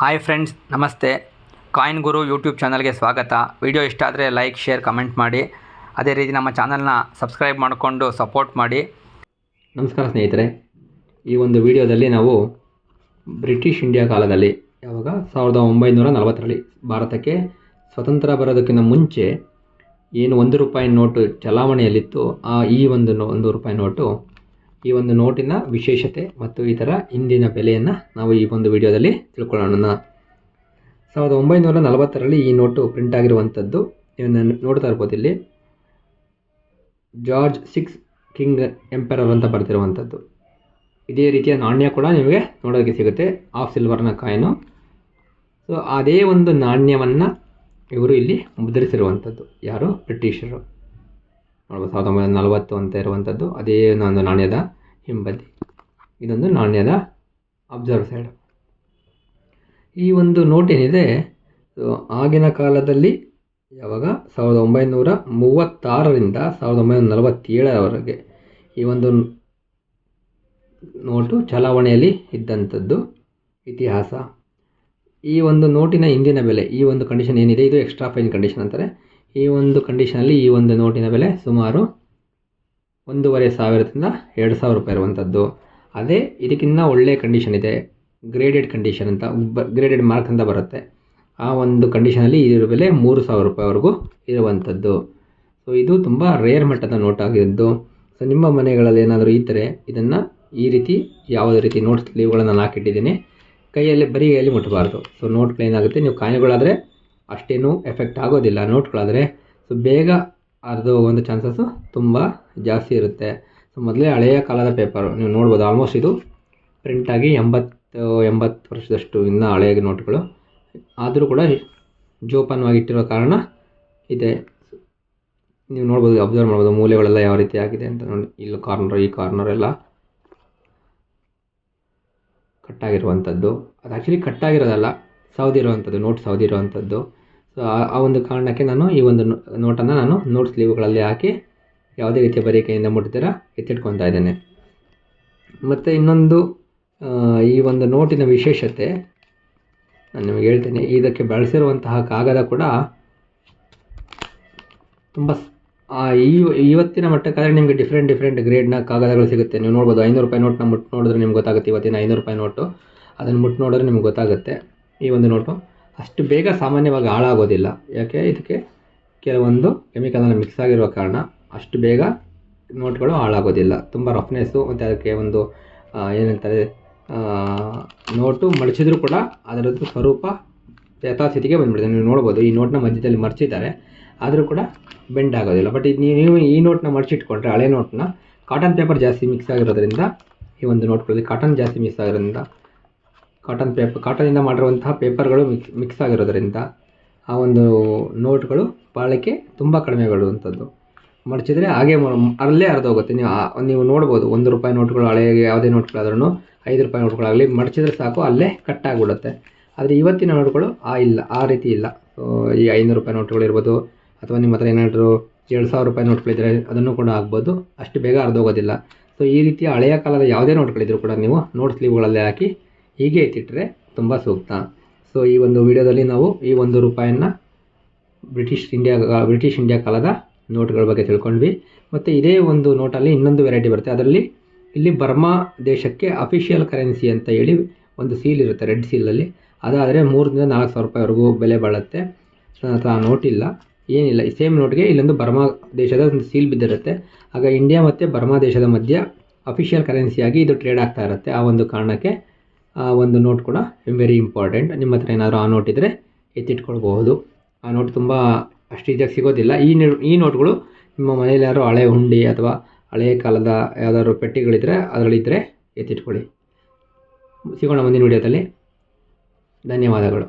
Hi friends ನಮಸ್ತೆ. Coin ಗುರು YouTube ಚಾನಲ್ಗೆ ಸ್ವಾಗತ. ವಿಡಿಯೋ ಇಷ್ಟ ಆದರೆ ಲೈಕ್ ಶೇರ್ ಕಮೆಂಟ್ ಮಾಡಿ. ಅದೇ ರೀತಿ ನಮ್ಮ ಚಾನಲ್ನ ಸಬ್ಸ್ಕ್ರೈಬ್ ಮಾಡಿಕೊಂಡು ಸಪೋರ್ಟ್ ಮಾಡಿ. ನಮಸ್ಕಾರ ಸ್ನೇಹಿತರೆ. ಈ ಒಂದು ವಿಡಿಯೋದಲ್ಲಿ ನಾವು ಬ್ರಿಟಿಷ್ ಇಂಡಿಯಾ ಕಾಲದಲ್ಲಿ, ಯಾವಾಗ? ಸಾವಿರದ ಒಂಬೈನೂರ ನಲವತ್ತರಲ್ಲಿ ಭಾರತಕ್ಕೆ ಸ್ವತಂತ್ರ ಬರೋದಕ್ಕಿಂತ ಮುಂಚೆ ಏನು ಒಂದು ರೂಪಾಯಿ ನೋಟು ಚಲಾವಣೆಯಲ್ಲಿತ್ತು, ಆ ಈ ಒಂದು ಒಂದು ರೂಪಾಯಿ ನೋಟು ಈ ಒಂದು ನೋಟಿನ ವಿಶೇಷತೆ ಮತ್ತು ಇದರ ಇಂದಿನ ಬೆಲೆಯನ್ನು ನಾವು ಈ ಒಂದು ವಿಡಿಯೋದಲ್ಲಿ ತಿಳ್ಕೊಳ್ಳೋಣ. ಸಾವಿರದ ಒಂಬೈನೂರ ನಲವತ್ತರಲ್ಲಿ ಈ ನೋಟು ಪ್ರಿಂಟ್ ಆಗಿರುವಂಥದ್ದು ಇದನ್ನು ನೋಡ್ತಾ ಇರ್ಬೋದು ಇಲ್ಲಿ. ಜಾರ್ಜ್ ಸಿಕ್ಸ್ ಕಿಂಗ್ ಎಂಪರರ್ ಅಂತ ಬರ್ತಿರುವಂಥದ್ದು ಇದೇ ರೀತಿಯ ನಾಣ್ಯ ಕೂಡ ನಿಮಗೆ ನೋಡೋದಕ್ಕೆ ಸಿಗುತ್ತೆ. ಆಫ್ ಸಿಲ್ವರ್ನ ಕಾಯನು. ಸೊ ಅದೇ ಒಂದು ನಾಣ್ಯವನ್ನು ಇವರು ಇಲ್ಲಿ ಮುದ್ರಿಸಿರುವಂಥದ್ದು ಯಾರು? ಬ್ರಿಟಿಷರು. ಸಾವಿರದ ಒಂಬೈನೂರ ನಲವತ್ತು ಅಂತ ಇರುವಂಥದ್ದು ಅದೇ ಒಂದು ನಾಣ್ಯದ ಹಿಂಬದಿ. ಇದೊಂದು ನಾಣ್ಯದ ಅಬ್ಸರ್ವ್ ಸೈಡ್ ಈ ಒಂದು ನೋಟ್ ಏನಿದೆ ಆಗಿನ ಕಾಲದಲ್ಲಿ ಯಾವಾಗ? ಸಾವಿರದ ಒಂಬೈನೂರ ಮೂವತ್ತಾರರಿಂದ ಸಾವಿರದ ಒಂಬೈನೂರ ನಲವತ್ತೇಳರವರೆಗೆ ಈ ಒಂದು ನೋಟು ಚಲಾವಣೆಯಲ್ಲಿ ಇದ್ದಂಥದ್ದು ಇತಿಹಾಸ. ಈ ಒಂದು ನೋಟಿನ ಹಿಂದಿನ ಬೆಲೆ, ಈ ಒಂದು ಕಂಡೀಷನ್ ಏನಿದೆ? ಇದು ಎಕ್ಸ್ಟ್ರಾ ಫೈನ್ ಕಂಡೀಷನ್ ಅಂತಾರೆ. ಈ ಒಂದು ಕಂಡೀಷನಲ್ಲಿ ಈ ಒಂದು ನೋಟಿನ ಬೆಲೆ ಸುಮಾರು ಒಂದೂವರೆ ಸಾವಿರದಿಂದ ಎರಡು ಸಾವಿರ ರೂಪಾಯಿ ಇರುವಂಥದ್ದು ಅದೇ ಇದಕ್ಕಿಂತ ಒಳ್ಳೆಯ ಕಂಡೀಷನ್ ಇದೆ. ಗ್ರೇಡೆಡ್ ಕಂಡೀಷನ್ ಅಂತ ಗ್ರೇಡೆಡ್ ಮಾರ್ಕ್ ಅಂತ ಬರುತ್ತೆ. ಆ ಒಂದು ಕಂಡೀಷನಲ್ಲಿ ಇದರ ಬೆಲೆ ಮೂರು ಸಾವಿರ ರೂಪಾಯಿವರೆಗೂ ಇರುವಂಥದ್ದು ಸೊ ಇದು ತುಂಬ ರೇರ್ ಮಟ್ಟದ ನೋಟ್ ಆಗಿದ್ದು ಸೊ ನಿಮ್ಮ ಮನೆಗಳಲ್ಲಿ ಏನಾದರೂ ಇದ್ದರೆ ಇದನ್ನು ಈ ರೀತಿ ಯಾವುದೇ ರೀತಿ ನೋಟ್ಸ್ ಲೀವ್ಗಳನ್ನು ನಾನು ಹಾಕಿಟ್ಟಿದ್ದೀನಿ. ಕೈಯಲ್ಲಿ ಬರೀ ಕೈಯಲ್ಲಿ ಮುಟ್ಟಬಾರ್ದು ಸೊ ನೋಟ್ಗಳೇನಾಗುತ್ತೆ ನೀವು ಕಾಯಿಗಳಾದರೆ ಅಷ್ಟೇನೂ ಎಫೆಕ್ಟ್ ಆಗೋದಿಲ್ಲ. ನೋಟ್ಗಳಾದರೆ ಸೊ ಬೇಗ ಅರ್ದು ಹೋಗುವಂಥ ಚಾನ್ಸಸ್ಸು ತುಂಬ ಜಾಸ್ತಿ ಇರುತ್ತೆ. ಸೊ ಮೊದಲೇ ಹಳೆಯ ಕಾಲದ ಪೇಪರು ನೀವು ನೋಡ್ಬೋದು. ಆಲ್ಮೋಸ್ಟ್ ಇದು ಪ್ರಿಂಟಾಗಿ ಎಂಬತ್ತು ಎಂಬತ್ತು ವರ್ಷದಷ್ಟು ಇನ್ನೂ ಹಳೆಯ ನೋಟ್ಗಳು. ಆದರೂ ಕೂಡ ಜೋಪಾನವಾಗಿ ಇಟ್ಟಿರೋ ಕಾರಣ ಇದೆ. ನೀವು ನೋಡ್ಬೋದು ಅಬ್ಸರ್ವ್ ಮಾಡ್ಬೋದು ಮೂಲೆಗಳೆಲ್ಲ ಯಾವ ರೀತಿ ಆಗಿದೆ ಅಂತ ನೋಡಿ. ಇಲ್ಲಿ ಕಾರ್ನರ್ ಈ ಕಾರ್ನರ್ ಎಲ್ಲ ಕಟ್ಟಾಗಿರುವಂಥದ್ದು ಅದು ಆ್ಯಕ್ಚುಲಿ ಕಟ್ಟಾಗಿರೋದಲ್ಲ ಸೌದಿರುವಂಥದ್ದು ನೋಟ್ ಸೌದಿರುವಂಥದ್ದು ಸೊ ಆ ಒಂದು ಕಾರಣಕ್ಕೆ ನಾನು ಈ ಒಂದು ನೋಟನ್ನು ನಾನು ನೋಟ್ ಸ್ಲೀವ್ಗಳಲ್ಲಿ ಹಾಕಿ ಯಾವುದೇ ರೀತಿಯ ಬರಿಕೆಯಿಂದ ಮುಟ್ತೀರ ಎತ್ತಿಟ್ಕೊತಾ ಇದ್ದೇನೆ. ಮತ್ತು ಇನ್ನೊಂದು ಈ ಒಂದು ನೋಟಿನ ವಿಶೇಷತೆ ನಾನು ನಿಮಗೆ ಹೇಳ್ತೇನೆ. ಇದಕ್ಕೆ ಬಳಸಿರುವಂತಹ ಕಾಗದ ಕೂಡ ತುಂಬ ಈ ಇವತ್ತಿನ ಮಟ್ಟಕ್ಕಾದರೆ ನಿಮಗೆ ಡಿಫ್ರೆಂಟ್ ಡಿಫ್ರೆಂಟ್ ಗ್ರೇಡ್ನ ಕಾಗದಗಳು ಸಿಗುತ್ತೆ. ನೀವು ನೋಡ್ಬೋದು ಐನೂರು ರೂಪಾಯಿ ನೋಟ್ನ ಮುಟ್ಟು ನೋಡಿದ್ರೆ ನಿಮ್ಗೆ ಗೊತ್ತಾಗುತ್ತೆ. ಇವತ್ತಿನ ಐನೂರು ರೂಪಾಯಿ ನೋಟು ಅದನ್ನು ಮುಟ್ಟು ನೋಡಿದ್ರೆ ನಿಮ್ಗೆ ಗೊತ್ತಾಗುತ್ತೆ. ಈ ಒಂದು ನೋಟು ಅಷ್ಟು ಬೇಗ ಸಾಮಾನ್ಯವಾಗಿ ಹಾಳಾಗೋದಿಲ್ಲ. ಯಾಕೆ? ಇದಕ್ಕೆ ಕೆಲವೊಂದು ಕೆಮಿಕಲ್ನ ಮಿಕ್ಸ್ ಆಗಿರುವ ಕಾರಣ ಅಷ್ಟು ಬೇಗ ನೋಟ್ಗಳು ಹಾಳಾಗೋದಿಲ್ಲ. ತುಂಬ ರಫ್ನೆಸ್ಸು ಮತ್ತು ಅದಕ್ಕೆ ಒಂದು ಏನಂತಾರೆ ನೋಟು ಮಡಚಿದ್ರೂ ಕೂಡ ಅದರದ್ದು ಸ್ವರೂಪ ಯಥಾಸ್ಥಿತಿಗೆ ಬಂದ್ಬಿಡುತ್ತೆ. ನೀವು ನೋಡ್ಬೋದು, ಈ ನೋಟ್ನ ಮಧ್ಯದಲ್ಲಿ ಮರ್ಚಿದ್ದಾರೆ ಆದರೂ ಕೂಡ ಬೆಂಡ್ ಆಗೋದಿಲ್ಲ. ಬಟ್ ಇದು ನೀವು ಈ ನೋಟ್ನ ಮಡಚಿಟ್ಕೊಂಡ್ರೆ ಹಳೆ ನೋಟ್ನ ಕಾಟನ್ ಪೇಪರ್ ಜಾಸ್ತಿ ಮಿಕ್ಸ್ ಆಗಿರೋದ್ರಿಂದ ಈ ಒಂದು ನೋಟ್ಗಳಲ್ಲಿ ಕಾಟನ್ ಜಾಸ್ತಿ ಮಿಕ್ಸ್ ಆಗಿರೋದ್ರಿಂದ ಕಾಟನ್ ಪೇಪರ್ ಕಾಟನಿಂದ ಮಾಡಿರುವಂತಹ ಪೇಪರ್ಗಳು ಮಿಕ್ಸ್ ಮಿಕ್ಸ್ ಆಗಿರೋದ್ರಿಂದ ಆ ಒಂದು ನೋಟ್ಗಳು ಬಾಳಿಕೆ ತುಂಬ ಕಡಿಮೆ ಬೀಳುವಂಥದ್ದು ಮಡಚಿದ್ರೆ ಹಾಗೆ ಅಲ್ಲೇ ಅರ್ಧೋಗುತ್ತೆ ನೀವು ನೀವು ನೋಡ್ಬೋದು, ಒಂದು ರೂಪಾಯಿ ನೋಟ್ಗಳು ಹಳೆಯ ಯಾವುದೇ ನೋಟ್ಗಳಾದ್ರೂ ಐದು ರೂಪಾಯಿ ನೋಟ್ಗಳಾಗಲಿ ಮಡಚಿದ್ರೆ ಸಾಕು, ಅಲ್ಲೇ ಕಟ್ ಆಗಿಬಿಡುತ್ತೆ. ಆದರೆ ಇವತ್ತಿನ ನೋಟ್ಗಳು ಆ ಇಲ್ಲ, ಆ ರೀತಿ ಇಲ್ಲ. ಈ ಐನೂರು ರೂಪಾಯಿ ನೋಟ್ಗಳಿರ್ಬೋದು ಅಥವಾ ನಿಮ್ಮ ಹತ್ರ ಏನಾದರೂ ಎರಡು ಸಾವಿರ ರೂಪಾಯಿ ನೋಟ್ಗಳಿದ್ದರೆ ಅದನ್ನು ಕೂಡ ಆಗ್ಬೋದು ಅಷ್ಟು ಬೇಗ ಅರ್ಧೋಗೋದಿಲ್ಲ ಸೊ ಈ ರೀತಿಯ ಹಳೆಯ ಕಾಲದ ಯಾವುದೇ ನೋಟ್ಗಳಿದ್ರೂ ಕೂಡ ನೀವು ನೋಟ್ ಸ್ಲೀವ್ಗಳಲ್ಲೇ ಹಾಕಿ ಹೀಗೆ ಎತ್ತಿಟ್ಟರೆ ತುಂಬ ಸೂಕ್ತ. ಸೊ ಈ ಒಂದು ವಿಡಿಯೋದಲ್ಲಿ ನಾವು ಈ ಒಂದು ರೂಪಾಯಿಯನ್ನು ಬ್ರಿಟಿಷ್ ಇಂಡಿಯಾ ಬ್ರಿಟಿಷ್ ಇಂಡಿಯಾ ಕಾಲದ ನೋಟ್ಗಳ ಬಗ್ಗೆ ತಿಳ್ಕೊಂಡ್ವಿ. ಮತ್ತು ಇದೇ ಒಂದು ನೋಟಲ್ಲಿ ಇನ್ನೊಂದು ವೆರೈಟಿ ಬರುತ್ತೆ. ಅದರಲ್ಲಿ ಇಲ್ಲಿ ಬರ್ಮಾ ದೇಶಕ್ಕೆ ಅಫಿಷಿಯಲ್ ಕರೆನ್ಸಿ ಅಂತ ಹೇಳಿ ಒಂದು ಸೀಲ್ ಇರುತ್ತೆ ರೆಡ್ ಸೀಲಲ್ಲಿ ಅದಾದರೆ ಮೂರರಿಂದ ನಾಲ್ಕು ಸಾವಿರ ರೂಪಾಯಿವರೆಗೂ ಬೆಲೆ ಬಾಳುತ್ತೆ. ಹತ್ರ ಆ ನೋಟ್ ಇಲ್ಲ. ಏನಿಲ್ಲ. ಈ ಸೇಮ್ ನೋಟ್ಗೆ ಇಲ್ಲೊಂದು ಬರ್ಮಾ ದೇಶದ ಒಂದು ಸೀಲ್ ಬಿದ್ದಿರುತ್ತೆ. ಆಗ ಇಂಡಿಯಾ ಮತ್ತು ಬರ್ಮಾ ದೇಶದ ಮಧ್ಯ ಅಫಿಷಿಯಲ್ ಕರೆನ್ಸಿಯಾಗಿ ಇದು ಟ್ರೇಡ್ ಆಗ್ತಾ ಇರುತ್ತೆ ಆ ಒಂದು ಕಾರಣಕ್ಕೆ. ಆ, ಒಂದು ನೋಟ್ ಕೂಡ ವೆರಿ ಇಂಪಾರ್ಟೆಂಟ್ ನಿಮ್ಮ ಹತ್ರ ಏನಾದರೂ ಆ ನೋಟ್ ಇದ್ದರೆ ಎತ್ತಿಟ್ಕೊಳ್ಬಹುದು. ಆ ನೋಟ್ ತುಂಬ ಅಷ್ಟು ಈಜಿಯಾಗಿ ಸಿಗೋದಿಲ್ಲ. ಈ ಈ ನೋಟ್ಗಳು ನಿಮ್ಮ ಮನೇಲಿ ಯಾರು ಹಳೆ ಹುಂಡಿ ಅಥವಾ ಹಳೆಯ ಕಾಲದ ಯಾವುದಾದ್ರು ಪೆಟ್ಟಿಗಳಿದ್ದರೆ ಅದರಲ್ಲಿದ್ದರೆ ಎತ್ತಿಟ್ಕೊಳ್ಳಿ. ಸಿಗೋಣ ಮುಂದಿನ ವಿಡಿಯೋದಲ್ಲಿ ಧನ್ಯವಾದಗಳು.